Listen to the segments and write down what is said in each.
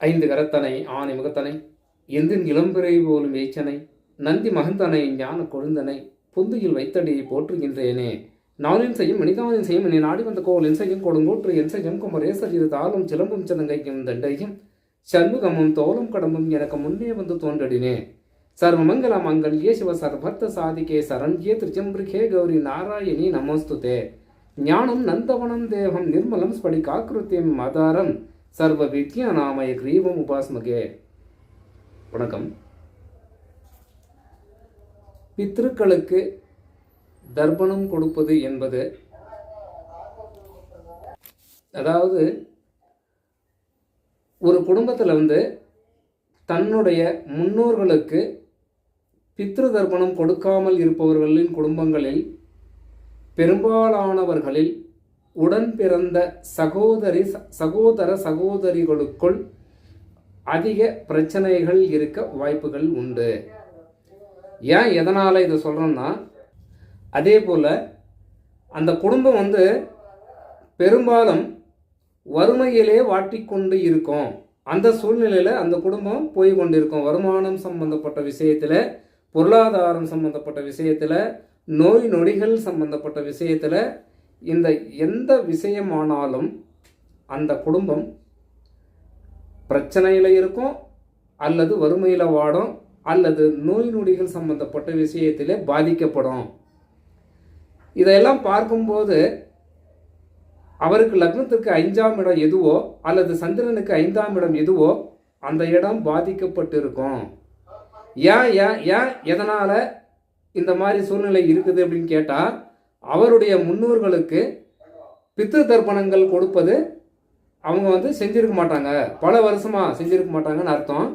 ஐந்து கரத்தனை ஆணை முகத்தனை எந்தின் இளம்பிறை போலும் ஏச்சனை நந்தி மகந்தனை ஞான கொழுந்தனை புந்தியில் வைத்தடியை போற்றுகின்றேனே. நாளின் செய்யும் மனிதானின் செய்யும் என்னை நாடி வந்த கோல் என் செய்யும் கொடுங்கோற்று என் செய்யும் குமரேசர் இது தாளும் சிலம்பும் சிலங்கைக்கும் தண்டையும் சண்முகமும் தோலும் கடம்பும் எனக்கு முன்னே வந்து தோன்றடினே. சர்வமங்கல மங்கல்யே சிவ சர்வர்த்த சாதிகே சரண்யே திருச்சம்பிரிகே கௌரி நாராயணி நமோஸ்துதே. ஞானம் நந்தவனம் தேவம் நிர்மலம் ஸ்படிகாக்கிருத்தியம் மதாரம் சர்வ வித்யாநாமய கிரீவம் உபாஸ்மகே. வணக்கம். பித்ருக்களுக்கு தர்ப்பணம் கொடுப்பது என்பது அதாவது ஒரு குடும்பத்தில் வந்து தன்னுடைய முன்னோர்களுக்கு பித்ரு தர்ப்பணம் கொடுக்காமல் இருப்பவர்களின் குடும்பங்களில் பெரும்பாலானவர்களில் உடன் பிறந்த சகோதரி சகோதர சகோதரிகளுக்குள் அதிக பிரச்சனைகள் இருக்க வாய்ப்புகள் உண்டு. ஏன் எதனால் இதை சொல்கிறோன்னா அதே போல் அந்த குடும்பம் வந்து பெரும்பாலும் வறுமையிலே வாட்டிக்கொண்டு இருக்கும். அந்த சூழ்நிலையில் அந்த குடும்பம் போய் கொண்டிருக்கும். வருமானம் சம்பந்தப்பட்ட விஷயத்தில் பொருளாதாரம் சம்பந்தப்பட்ட விஷயத்தில் நோய் நொடிகள் சம்பந்தப்பட்ட விஷயத்தில் இந்த எந்த விஷயமானாலும் அந்த குடும்பம் பிரச்சனையில் இருக்கும் அல்லது வறுமையில் வாடும் அல்லது நோய் நொடிகள் சம்பந்தப்பட்ட விஷயத்திலே பாதிக்கப்படும். இதையெல்லாம் பார்க்கும்போது அவருக்கு லக்னத்துக்கு ஐந்தாம் இடம் எதுவோ அல்லது சந்திரனுக்கு ஐந்தாம் இடம் எதுவோ அந்த இடம் பாதிக்கப்பட்டிருக்கும். ஏன் ஏன் ஏன் எதனால் இந்த மாதிரி சூழ்நிலை இருக்குது அப்படின்னு கேட்டால் அவருடைய முன்னோர்களுக்கு பித்திரு தர்ப்பணங்கள் கொடுப்பது அவங்க வந்து செஞ்சிருக்க மாட்டாங்க. பல வருஷமாக செஞ்சுருக்க மாட்டாங்கன்னு அர்த்தம்.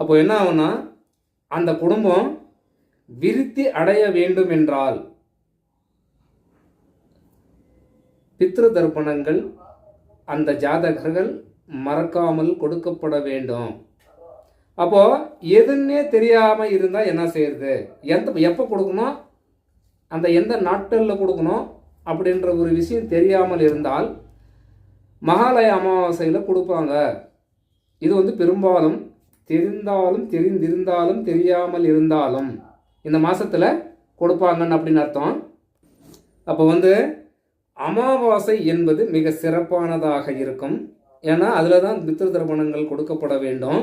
அப்போ என்ன ஆகும்னா அந்த குடும்பம் விருத்தி அடைய வேண்டும் என்றால் பித்ரு தர்ப்பணங்கள் அந்த ஜாதகர்கள் மறக்காமல் கொடுக்கப்பட வேண்டும். அப்போது எதுன்னே தெரியாமல் இருந்தால் என்ன செய்யறது? எந்த எப்போ கொடுக்கணும்? அந்த எந்த நாட்களில் கொடுக்கணும் அப்படின்ற ஒரு விஷயம் தெரியாமல் இருந்தால் மகாலய அமாவாசையில் கொடுப்பாங்க. இது வந்து பெரும்பாலும் தெரிந்தாலும் தெரிந்திருந்தாலும் தெரியாமல் இருந்தாலும் இந்த மாதத்தில் கொடுப்பாங்கன்னு அப்படின்னு அர்த்தம். அப்போ வந்து அமாவாசை என்பது மிக சிறப்பானதாக இருக்கும். ஏன்னா அதில் தான் பித்திரு திருமணங்கள் கொடுக்கப்பட வேண்டும்.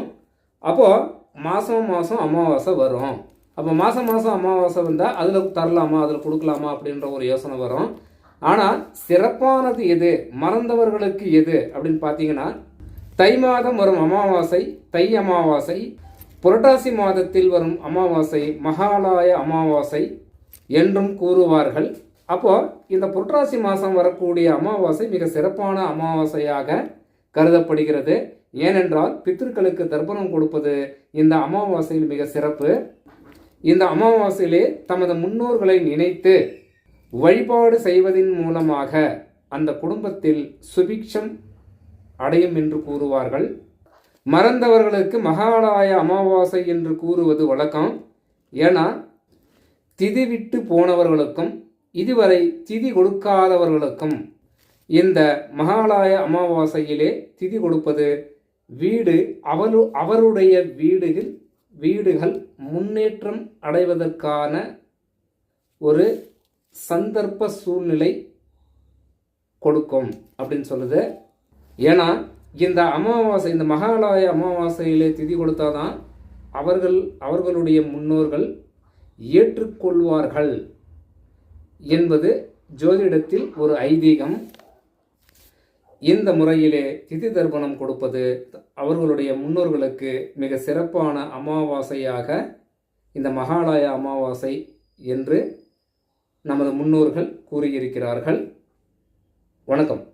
அப்போது மாதம் மாதம் அமாவாசை வரும். அப்போ மாதம் மாதம் அமாவாசை வந்தால் அதில் தரலாமா? அதில் கொடுக்கலாமா? அப்படின்ற ஒரு யோசனை வரும். ஆனால் சிறப்பானது எது? மறந்தவர்களுக்கு எது? அப்படின்னு பார்த்தீங்கன்னா தை மாதம் வரும் அமாவாசை தை அமாவாசை புரட்டாசி மாதத்தில் வரும் அமாவாசை மகாலய அமாவாசை என்றும் கூறுவார்கள். அப்போ இந்த புரட்டாசி மாதம் வரக்கூடிய அமாவாசை மிக சிறப்பான அமாவாசையாக கருதப்படுகிறது. ஏனென்றால் பித்திருக்களுக்கு தர்ப்பணம் கொடுப்பது இந்த அமாவாசையில் மிக சிறப்பு. இந்த அமாவாசையிலே தமது முன்னோர்களை நினைத்து வழிபாடு செய்வதன் மூலமாக அந்த குடும்பத்தில் சுபிக்ஷம் அடையும் என்று கூறுவார்கள். மறந்தவர்களுக்கு மகாலய அமாவாசை என்று கூறுவது வழக்கம். ஏன்னா திதி விட்டு போனவர்களுக்கும் இதுவரை திதி கொடுக்காதவர்களுக்கும் இந்த மகாலய அமாவாசையிலே திதி கொடுப்பது வீடு அவரு அவருடைய வீடுகள் வீடுகள் முன்னேற்றம் அடைவதற்கான ஒரு சந்தர்ப்ப சூழ்நிலை கொடுக்கும் அப்படின்னு சொல்லுது. ஏன்னா இந்த அமாவாசை இந்த மகாலய அமாவாசையிலே திதி கொடுத்தாதான் அவர்கள் அவர்களுடைய முன்னோர்கள் ஏற்றுக்கொள்வார்கள் என்பது ஜோதிடத்தில் ஒரு ஐதீகம். இந்த முறையிலே திதி தர்ப்பணம் கொடுப்பது அவர்களுடைய முன்னோர்களுக்கு மிக சிறப்பான அமாவாசையாக இந்த மகாலய அமாவாசை என்று நமது முன்னோர்கள் கூறியிருக்கிறார்கள். வணக்கம்.